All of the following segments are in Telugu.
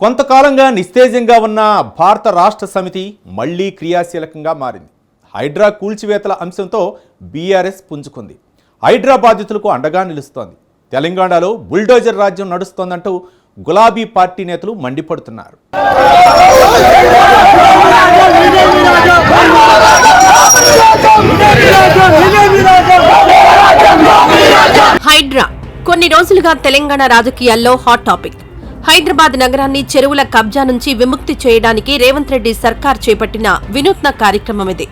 కొంతకాలంగా నిస్తేజంగా ఉన్న భారత రాష్ట్ర సమితి మళ్ళీ క్రియాశీలకంగా మారింది. హైడ్రా కూల్చివేతల అంశంతో బీఆర్ఎస్ పుంజుకుంది. హైడ్రా బాధితులకు అండగా నిలుస్తోంది. తెలంగాణలో బుల్డోజర్ రాజ్యం నడుస్తోందంటూ గులాబీ పార్టీ నేతలు మండిపడుతున్నారు. హైడ్రా కొన్ని రోజులుగా తెలంగాణ రాజకీయాల్లో హాట్ టాపిక్. హైదరాబాద్ నగరాన్ని చెరువుల కబ్జా నుంచి విముక్తి చేయడానికి రేవంత్ రెడ్డి సర్కార్ చేపట్టిన వినూత్న కార్యక్రమం ఇది.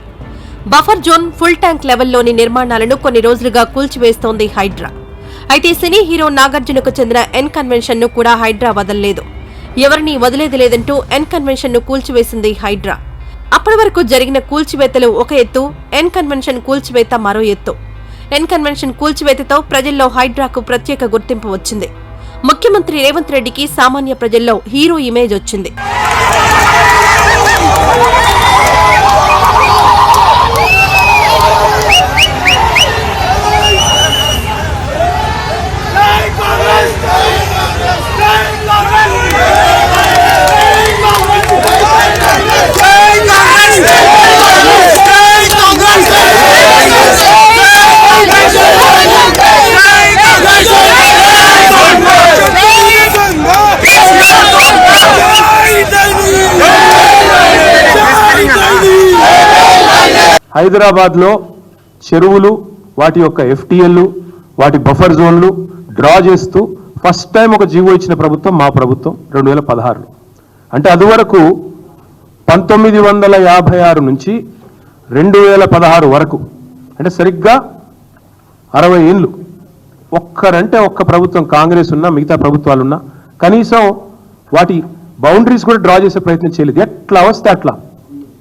బఫర్ జోన్ ఫుల్ ట్యాంక్ లెవెల్లోని నిర్మాణాలను కొన్ని రోజులుగా కూల్చివేస్తోంది హైడ్రా. అయితే సినీ హీరో నాగార్జునకు చెందిన ఎన్ కన్వెన్షన్ను కూడా హైడ్రా వదలలేదు. ఎవరిని వదిలేది లేదంటూ ఎన్ కన్వెన్షన్ను కూల్చివేసింది హైడ్రా. అప్పటి వరకు జరిగిన కూల్చివేతలు ఒక ఎత్తు ఎన్ కన్వెన్షన్ కూల్చివేత మరో ఎత్తు. ఎన్ కన్వెన్షన్ కూల్చివేతతో ప్రజల్లో హైడ్రాకు ప్రత్యేక గుర్తింపు వచ్చింది. ముఖ్యమంత్రి రేవంత్ రెడ్డికి సామాన్య ప్రజల్లో హీరో ఇమేజ్ వచ్చింది. హైదరాబాద్లో చెరువులు వాటి యొక్క ఎఫ్టీఎల్లు వాటి బఫర్ జోన్లు డ్రా చేస్తూ ఫస్ట్ టైం ఒక జీవో ఇచ్చిన ప్రభుత్వం మా ప్రభుత్వం రెండు వేల పదహారులో. అంటే అదివరకు పంతొమ్మిది వందల యాభై ఆరు నుంచి రెండు వేల పదహారు వరకు అంటే సరిగ్గా అరవై ఏళ్ళు ఒక్కరంటే ఒక్క ప్రభుత్వం కాంగ్రెస్ ఉన్నా మిగతా ప్రభుత్వాలున్నా కనీసం వాటి బౌండరీస్ కూడా డ్రా చేసే ప్రయత్నం చేయలేదు. ఎట్లా వస్తే అట్లా?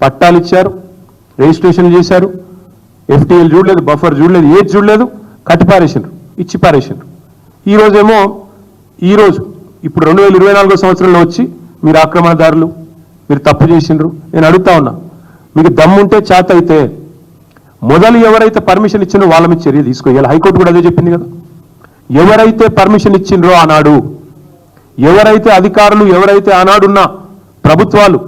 పట్టాలు ఇచ్చారు రిజిస్ట్రేషన్ చేశారు. ఎఫ్టీఎల్ చూడలేదు బఫర్ చూడలేదు ఏది చూడలేదు కట్టి ఇచ్చి పారేసిండ్రు ఈరోజేమో ఈరోజు ఇప్పుడు రెండు వేల ఇరవై నాలుగో సంవత్సరంలో వచ్చి మీరు ఆక్రమణదారులు మీరు తప్పు చేసిండ్రు నేను అడుగుతా ఉన్నా మీకు దమ్ముంటే చేత అయితే మొదలు ఎవరైతే పర్మిషన్ ఇచ్చిండ్రో వాళ్ళ మీద చర్య తీసుకోవాలి. హైకోర్టు కూడా అదే చెప్పింది కదా. ఎవరైతే పర్మిషన్ ఇచ్చిండ్రో ఆనాడు ఎవరైతే అధికారులు ఎవరైతే ఆనాడున్న ప్రభుత్వాలు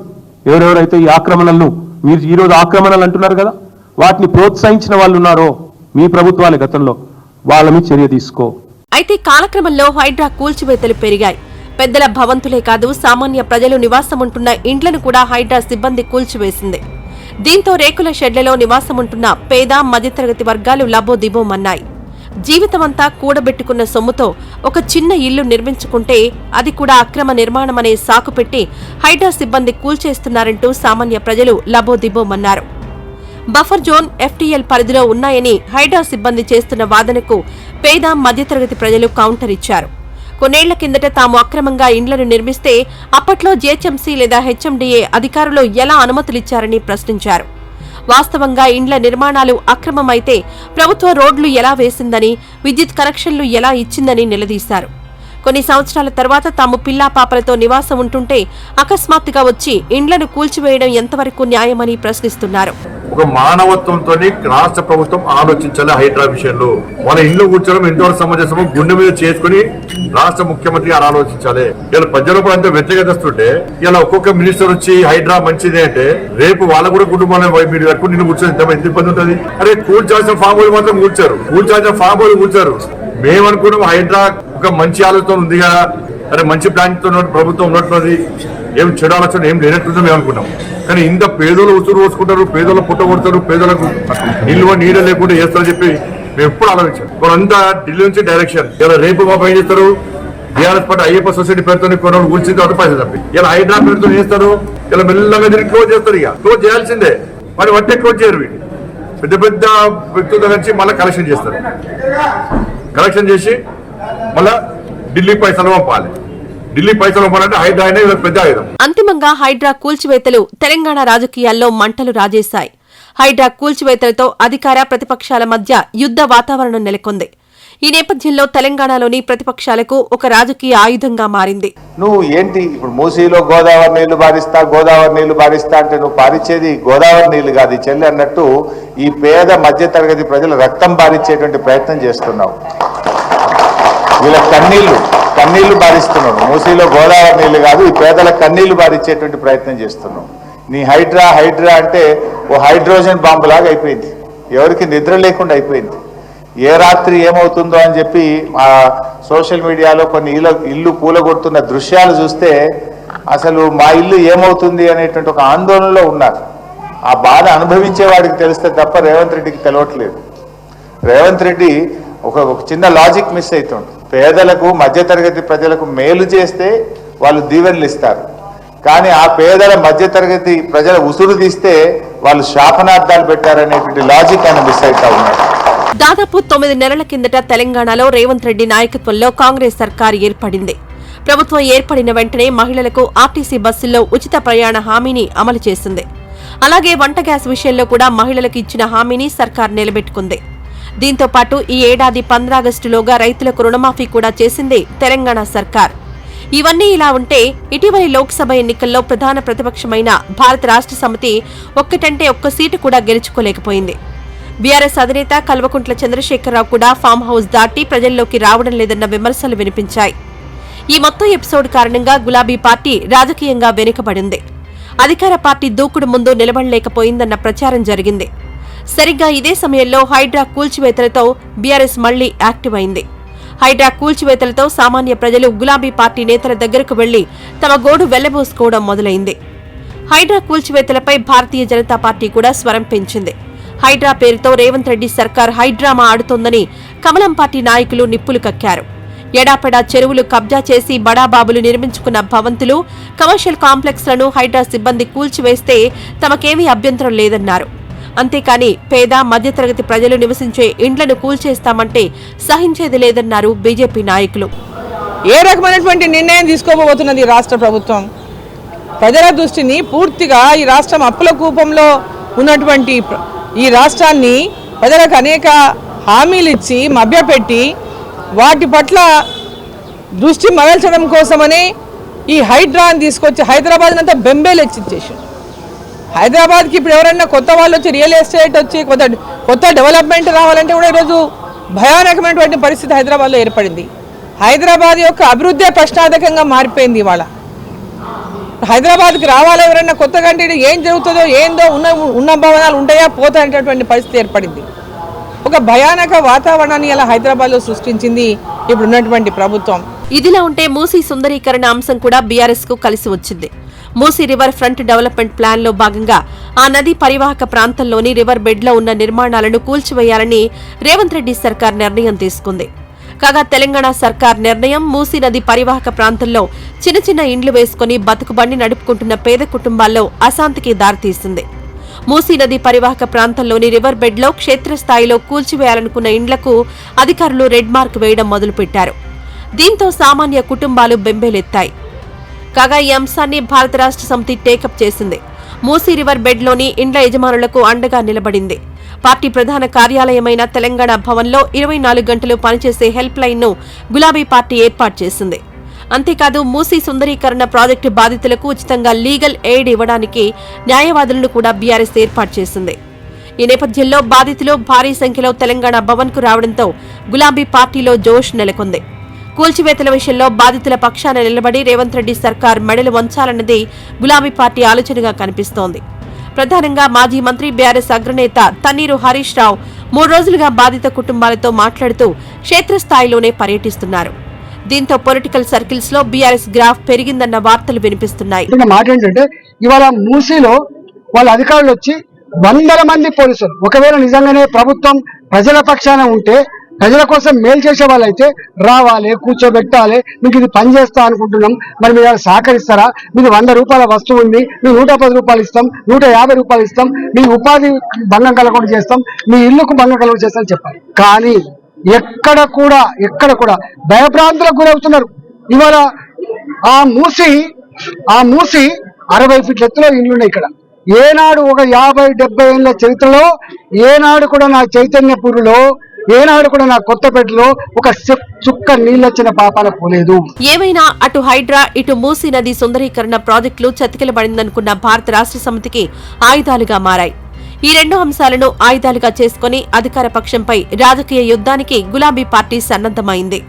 ఎవరెవరైతే ఈ ఆక్రమణలను మీరు ఈరోజు ఆక్రమణలు అంటున్నారు కదా? వాటిని ప్రోత్సహించిన వాళ్ళు ఉన్నారో మీ ప్రభుత్వాల గతంలో? వాళ్ళ మీద చర్య తీసుకో. అయితే కాలక్రమంలో హైడ్రా కూల్చివేతలు పెరిగాయి. పెద్దల భవంతులే కాదు సామాన్య ప్రజలు నివాసముంటున్న ఇండ్లను కూడా హైడ్రా సిబ్బంది కూల్చివేసింది. దీంతో రేకుల షెడ్లలో నివాసముంటున్న పేద మధ్యతరగతి వర్గాలు లబోదిబోమన్నాయి. జీవితమంతా కూడబెట్టుకున్న సొమ్ముతో ఒక చిన్న ఇల్లు నిర్మించుకుంటే అది కూడా అక్రమ నిర్మాణమనే సాకు పెట్టి హైడ్రా సిబ్బంది కూల్చేస్తున్నారంటూ సామాన్య ప్రజలు లబోదిబోమన్నారు. బఫర్ జోన్ ఎఫ్టీఎల్ పరిధిలో ఉన్నాయని హైడ్రా సిబ్బంది చేస్తున్న వాదనకు పేద మధ్యతరగతి ప్రజలు కౌంటర్ ఇచ్చారు. కొన్నేళ్ళ కిందట తాము అక్రమంగా ఇండ్లను నిర్మిస్తే అప్పట్లో జీహెచ్ఎంసీ లేదా హెచ్ఎండీఏ అధికారులు ఎలా అనుమతులిచ్చారని ప్రశ్నించారు. వాస్తవంగా ఇండ్ల నిర్మాణాలు అక్రమమైతే ప్రభుత్వ రోడ్లు ఎలా వేసిందని విద్యుత్ కనెక్షన్లు ఎలా ఇచ్చిందని నిలదీశారు. కొన్ని సంవత్సరాల తర్వాత తాము పిల్లా పాపలతో నివాసం ఉంటుంటే అకస్మాత్తుగా వచ్చి ఇండ్లను కూల్చివేయడం ఎంతవరకు న్యాయమని ప్రశ్నిస్తున్నారు. ఒక మానవత్వంతో రాష్ట్ర ప్రభుత్వం ఆలోచించాలి హైడ్రా విషయంలో మన ఇంట్లో కూర్చోవడం ఎంతవరకు సమంజసమో గుండె మీద చేసుకుని రాష్ట్ర ముఖ్యమంత్రి గారు ఆలోచించాలి. ఇలా ప్రజలు కూడా అంత వ్యతిరేకతుంటే ఇలా ఒక్కొక్క మినిస్టర్ వచ్చి హైడ్రా మంచిది అంటే రేపు వాళ్ళ కూడా కుటుంబాలను మీరు కట్టుకుని నిన్ను కూర్చొని ఎంత ఎంత ఇబ్బంది ఉంటుంది. అరే కూల్చాల్సిన ఫామ్ మాత్రం కూర్చారు కూల్చాల్సిన ఫామ్ కూర్చారు మేమనుకున్నాం హైడ్రా ఒక మంచి ఆలోచన ఉంది కదా? అరే మంచి ప్లాన్తో ప్రభుత్వం ఉన్నట్టున్నది ఏం చెడు ఆలోచన ఏం లేనట్టుందో మేము అనుకున్నాం. కానీ ఇంత పేదోళ్ళు ఉసురు పోసుకుంటారు పేదోళ్ళు పుట్ట కొడతారు పేదలకు నిల్వ నీడ లేకుండా చేస్తారని చెప్పి మేము ఎప్పుడు ఆలోచించాం. వాళ్ళంతా ఢిల్లీ నుంచి డైరెక్షన్ ఇలా రేపు మా పని చేస్తారు. బీఆర్ఎస్ పార్టీ అయ్యప్ప సొసైటీ పేరుతో కొన్ని గురించి తర్వాత పైసలు తప్పి. ఇలా హైడ్రా పేరుతో చేస్తారు. ఇలా మెల్లగా దీన్ని క్లోజ్ చేస్తారు ఇక. క్లోజ్ చేయాల్సిందే. మరి వట్టే క్లోజ్ చేయరు పెద్ద పెద్ద వ్యక్తుల నుంచి మళ్ళీ కలెక్షన్ చేస్తారు. కలెక్షన్ చేసి మళ్ళా ఢిల్లీ పైసలు పంపాలి. ఢిల్లీ పైసలు పంపాలంటే హైడ్రా అయినా ఇది ఒక పెద్ద ఆయుధం. అంతిమంగా హైడ్రా కూల్చివేతలు తెలంగాణ రాజకీయాల్లో మంటలు రాజేశాయి. హైడ్రా కూల్చివేతలతో అధికార ప్రతిపక్షాల మధ్య యుద్ధ వాతావరణం నెలకొంది. ఈ నేపథ్యంలో తెలంగాణలోని ప్రతిపక్షాలకు ఒక రాజకీయ ఆయుధంగా మారింది. నువ్వు ఏంటి? ఇప్పుడు మూసీలో గోదావరి నీళ్ళు పారిస్తా గోదావరి నీళ్ళు పారిస్తా అంటే నువ్వు పారిచ్చేది గోదావరి నీళ్ళు కాదు చెల్లి అన్నట్టు ఈ పేద మధ్యతరగతి ప్రజల రక్తం పారిచ్చేటువంటి ప్రయత్నం చేస్తున్నావు. వీళ్ళ కన్నీళ్ళు కన్నీళ్ళు బారిస్తున్నాం మూసీలో గోదావరి నీళ్ళు కాదు ఈ పేదల కన్నీళ్ళు బారించేటువంటి ప్రయత్నం చేస్తున్నాం. నీ హైడ్రా హైడ్రా అంటే ఓ హైడ్రోజన్ బాంబు లాగా అయిపోయింది. ఎవరికి నిద్ర లేకుండా అయిపోయింది. ఏ రాత్రి ఏమవుతుందో అని చెప్పి ఆ సోషల్ మీడియాలో కొన్ని ఇల్లు ఇల్లు కూలగొడుతున్న దృశ్యాలు చూస్తే అసలు మా ఇల్లు ఏమవుతుంది అనేటువంటి ఒక ఆందోళనలో ఉన్నారు. ఆ బాధ అనుభవించేవాడికి తెలిస్తే తప్ప రేవంత్ రెడ్డికి తెలవట్లేదు. రేవంత్ రెడ్డి ఒక చిన్న లాజిక్ మిస్ అవుతుంది పేదలకు మధ్యతరగతి ప్రజలకు మేలు చేస్తే వాళ్ళు దీవెనలు ఇస్తారు కానీ ఆ పేదల మధ్యతరగతి ప్రజల ఉసురు తీస్తే వాళ్ళు శాపనార్థాలు పెట్టారనేటువంటి లాజిక్ ఆయన మిస్ అవుతా ఉన్నారు. దాదాపు తొమ్మిది నెలల కిందట తెలంగాణలో రేవంత్ రెడ్డి నాయకత్వంలో కాంగ్రెస్ సర్కారు ఏర్పడింది. ప్రభుత్వం ఏర్పడిన వెంటనే మహిళలకు ఆర్టీసీ బస్సుల్లో ఉచిత ప్రయాణ హామీని అమలు చేసింది. అలాగే వంట గ్యాస్ విషయంలో కూడా మహిళలకు ఇచ్చిన హామీని సర్కార్ నిలబెట్టుకుంది. దీంతో పాటు ఈ ఏడాది పంద్రాగస్టులోగా రైతులకు రుణమాఫీ కూడా చేసింది తెలంగాణ సర్కార్. ఇవన్నీ ఇలా ఉంటే ఇటీవలి లోక్సభ ఎన్నికల్లో ప్రధాన ప్రతిపక్షమైన భారత రాష్ట్ర సమితి ఒక్కటంటే ఒక్క సీటు కూడా గెలుచుకోలేకపోయింది. బీఆర్ఎస్ అధినేత కల్వకుంట్ల చంద్రశేఖరరావు కూడా ఫామ్ హౌస్ దాటి ప్రజల్లోకి రావడం లేదన్న విమర్శలు వినిపించాయి. ఈ మొత్తం ఎపిసోడ్ కారణంగా గులాబీ పార్టీ రాజకీయంగా వెనుకబడింది. అధికార పార్టీ దూకుడు ముందు నిలబడలేకపోయిందన్న ప్రచారం జరిగింది. సరిగ్గా ఇదే సమయంలో హైడ్రా కూల్చివేతలతో బీఆర్ఎస్ మళ్ళీ యాక్టివ్ అయింది. హైడ్రా కూల్చివేతలతో సామాన్య ప్రజలు గులాబీ పార్టీ నేతల దగ్గరకు వెళ్ళి తమ గోడు వెళ్ళబోసుకోవడం మొదలైంది. హైడ్రా కూల్చివేతలపై భారతీయ జనతా పార్టీ కూడా స్వరం పెంచింది. హైడ్రా పేరుతో రేవంత్ రెడ్డి సర్కార్ హైడ్రామా ఆడుతోందని కమలం పార్టీ నాయకులు నిప్పులు కక్కారు. ఎడాపెడా చెరువులు కబ్జా చేసి బడాబాబులు నిర్మించుకున్న భవంతులు కమర్షియల్ కాంప్లెక్స్లను హైడ్రా సిబ్బంది కూల్చివేస్తే తమకేమీ అభ్యంతరం లేదన్నారు. అంతేకాని పేద మధ్యతరగతి ప్రజలు నివసించే ఇండ్లను కూల్చేస్తామంటే సహించేది లేదన్నారు బీజేపీ నాయకులు. ఏ రకమైనటువంటి నిర్ణయం తీసుకోబోతున్నది ఈ రాష్ట్ర ప్రభుత్వం? ప్రజల దృష్టిని పూర్తిగా ఈ రాష్ట్రం అప్పుల కూపంలో ఉన్నటువంటి ఈ రాష్ట్రాన్ని ప్రజలకు అనేక హామీలు ఇచ్చి మభ్యపెట్టి వాటి పట్ల దృష్టి మరల్చడం కోసమనే ఈ హైడ్రాన్ తీసుకొచ్చి హైదరాబాద్ అంతా బెంబేలు ఎచ్చిచ్చేసాడు హైదరాబాద్కి ఇప్పుడు ఎవరైనా కొత్త వాళ్ళు వచ్చి రియల్ ఎస్టేట్ వచ్చి కొత్త కొత్త డెవలప్మెంట్ రావాలంటే కూడా ఈరోజు భయానకమైనటువంటి పరిస్థితి హైదరాబాద్లో ఏర్పడింది. హైదరాబాద్ యొక్క అభివృద్ధి ప్రశ్నార్థకంగా మారిపోయింది ఇవాళ. హైదరాబాద్కి రావాలి ఎవరైనా కొత్తగా అంటే ఏం జరుగుతుందో ఏందో ఉన్న ఉన్న భవనాలు ఉంటాయా పోతాయనేటటువంటి పరిస్థితి ఏర్పడింది. ఒక భయానక వాతావరణాన్ని ఇలా హైదరాబాద్లో సృష్టించింది ఇప్పుడు ఉన్నటువంటి ప్రభుత్వం. ఇదిలా ఉంటే మూసీ సుందరీకరణ అంశం కూడా బీఆర్ఎస్కు కలిసి వచ్చింది. మూసీ రివర్ ఫ్రంట్ డెవలప్మెంట్ ప్లాన్లో భాగంగా ఆ నది పరివాహక ప్రాంతంలోని రివర్ బెడ్లో ఉన్న నిర్మాణాలను కూల్చివేయాలని రేవంత్ రెడ్డి సర్కార్ నిర్ణయం తీసుకుంది. కాగా తెలంగాణ సర్కార్ నిర్ణయం మూసీ నది పరివాహక ప్రాంతంలో చిన్న చిన్న ఇండ్లు వేసుకుని బతుకుబండి నడుపుకుంటున్న పేద కుటుంబాల్లో అశాంతికి దారితీసింది. మూసీ నది పరివాహక ప్రాంతంలోని రివర్ బెడ్లో క్షేత్రస్థాయిలో కూల్చివేయాలనుకున్న ఇండ్లకు అధికారులు రెడ్ మార్క్ వేయడం మొదలుపెట్టారు. దీంతో సామాన్య కుటుంబాలు బెంబేలెత్తాయి. కాగా ఈ అంశాన్ని భారత రాష్ట్ర సమితి టేకప్ చేసింది. మూసీ రివర్ బెడ్లోని ఇండ్ల యజమానులకు అండగా నిలబడింది. పార్టీ ప్రధాన కార్యాలయమైన తెలంగాణ భవన్లో ఇరవై నాలుగు గంటలు పనిచేసే హెల్ప్ లైన్ను గులాబీ పార్టీ ఏర్పాటు చేసింది. అంతేకాదు మూసీ సుందరీకరణ ప్రాజెక్టు బాధితులకు ఉచితంగా లీగల్ ఎయిడ్ ఇవ్వడానికి న్యాయవాదులను కూడా బీఆర్ఎస్ ఏర్పాటు చేసింది. ఈ నేపథ్యంలో బాధితులు భారీ సంఖ్యలో తెలంగాణ భవన్కు రావడంతో గులాబీ పార్టీలో జోష్ నెలకొంది. కూల్చివేతల విషయంలో బాధితుల పక్షాన నిలబడి రేవంత్ రెడ్డి సర్కార్ మెడలు వంచాలన్నది గులాబీ పార్టీ ఆలోచనగా కనిపిస్తోంది. ప్రధానంగా మాజీ మంత్రి బీఆర్ఎస్ అగ్రనేత తన్నీరు హరీష్ రావు మూడు రోజులుగా బాధిత కుటుంబాలతో మాట్లాడుతూ క్షేత్రస్థాయిలోనే పర్యటిస్తున్నారు. దీంతో పొలిటికల్ సర్కిల్స్లో బీఆర్ఎస్ గ్రాఫ్ పెరిగిందన్న వార్తలు వినిపిస్తున్నాయి. మాట ఏంటంటే ఇవాళ మూసీలో వాళ్ళ అధికారులు వచ్చి వందల మంది పోలీసులు ఒకవేళ నిజంగానే ప్రభుత్వం ప్రజల పక్షాన ఉంటే ప్రజల కోసం మేలు చేసే వాళ్ళైతే రావాలి కూర్చోబెట్టాలి మీకు ఇది పని చేస్తా అనుకుంటున్నాం. మరి మీరు సహకరిస్తారా? మీకు వంద రూపాయల వస్తువు ఉంది మీకు నూట పది రూపాయలు ఇస్తాం నూట యాభై రూపాయలు ఇస్తాం మీ ఉపాధి భంగం కలగకుండా చేస్తాం మీ ఇల్లుకు భంగం కలగకుండా చేస్తామని చెప్పాలి. కానీ ఎక్కడ కూడా ఎక్కడ కూడా భయప్రాంతులకు గురవుతున్నారు. ఇవాళ ఆ మూసి ఆ మూసి అరవై ఫీట్ల ఎత్తులో ఇండ్లున్నాయి ఇక్కడ. ఏనాడు ఒక యాభై డెబ్బై ఏళ్ళ చరిత్రలో ఏనాడు కూడా నా చైతన్యపురులో ఏనాడు కూడా నా కొత్తపేటలో ఒక చుక్క నీళ్ళొచ్చిన పాపాల పోలేదు. ఏమైనా అటు హైడ్రా ఇటు మూసీ నది సుందరీకరణ ప్రాజెక్టులు చతికిలబడిందనుకున్న భారత రాష్ట్ర సమితికి ఆయుధాలుగా మారాయి. ఈ రెండు అంశాలను ఆయుధాలుగా చేసుకుని అధికార పక్షంపై రాజకీయ యుద్ధానికి గులాబీ పార్టీ సన్నద్దమైంది